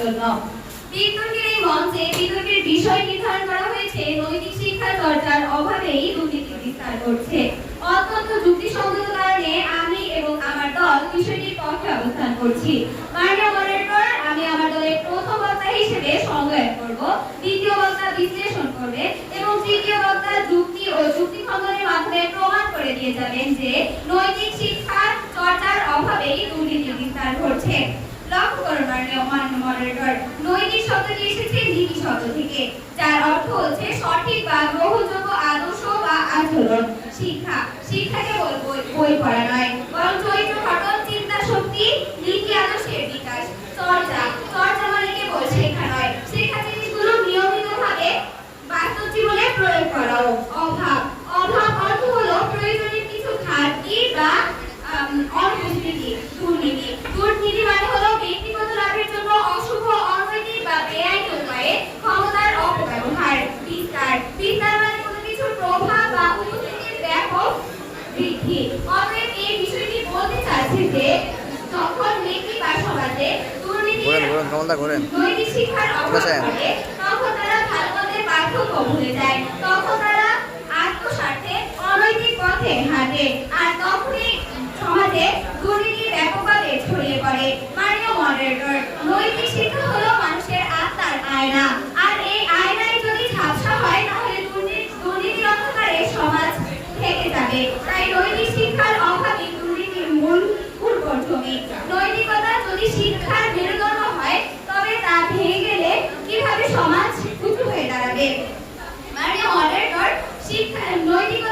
জন্য। বিতর্কের এই মঞ্চে বিতর্কের বিষয় নির্ধারণ করা হয়েছে। নৈতিক দুর্নীতি বিস্তার করছে। অত্যন্ত যুক্তিসঙ্গত কারণে আমি এবং আমার দল পক্ষে অবস্থান করছি। আমি আমার দলের প্রথম বক্তা হিসেবে করব। দ্বিতীয় বক্তা বিশ্লেষণ করবে এবং তৃতীয় বক্তা যুক্তি ও যুক্তি মাধ্যমে প্রমাণ করে দিয়ে যাবেন যে নৈতিক শিক্ষা চর্চার অভাবেই দুর্নীতি বিস্তার ঘটছে লক্ষ্য মাননীয় মডারেটর নৈতিক শব্দটি এসেছে নীতি শব্দ থেকে, যার অর্থ হচ্ছে সঠিক বা গ্রহণযোগ্য আদর্শ বা আচরণ, শিক্ষা। শিক্ষা কেবল বই পড়া নয়, বরং চরিত্র গঠন, চিন্তা, শক্তি, নীতি, আদর্শের বিকাশ। চর্চা চর্চা মানে কেবল শেখা নয়। শেখা জিনিসগুলো নিয়মিতভাবে বাস্তব জীবনে প্রয়োগ করাও। অভাব। অভাব অর্থ হলো প্রয়োজনীয় কিছু ঘাটতি বা অনুপস্থিতি দুর্নীতি। দুর্নীতি মানে হলো ব্যক্তিগত লাভের জন্য অশুভ অনৈতিক বা বেআইনি উপায়ে ক্ষমতার অপব্যবহার বিস্তার বিস্তার মানে কোনো কিছুর প্রভাব বা উপস্থিতির ব্যাপক বৃদ্ধি অতএব এই বিষয়টি চাচ্ছি যে বা সমাজে দুর্নীতি শিক্ষার অভাব। ঘটে তখন তারা ভালো পার্থক্য ভুলে যায় তখন তারা আত্মস্বার্থে অনৈতিক পথে হাঁটে আর তখনই সমাজে দুর্নীতি ব্যাপকভাবে ছড়িয়ে পড়ে। মাননীয় মডারেটর নৈতিক শিক্ষা হলো মানুষের আত্মার আয়না। আর এই আয়নায় যদি ঝাপসা হয় তাহলে দুর্নীতির অন্ধকারে সমাজ থেকে যাবে। అలాగే మరియు ఆర్డర్ డాట్ షీట్ నోయింగ్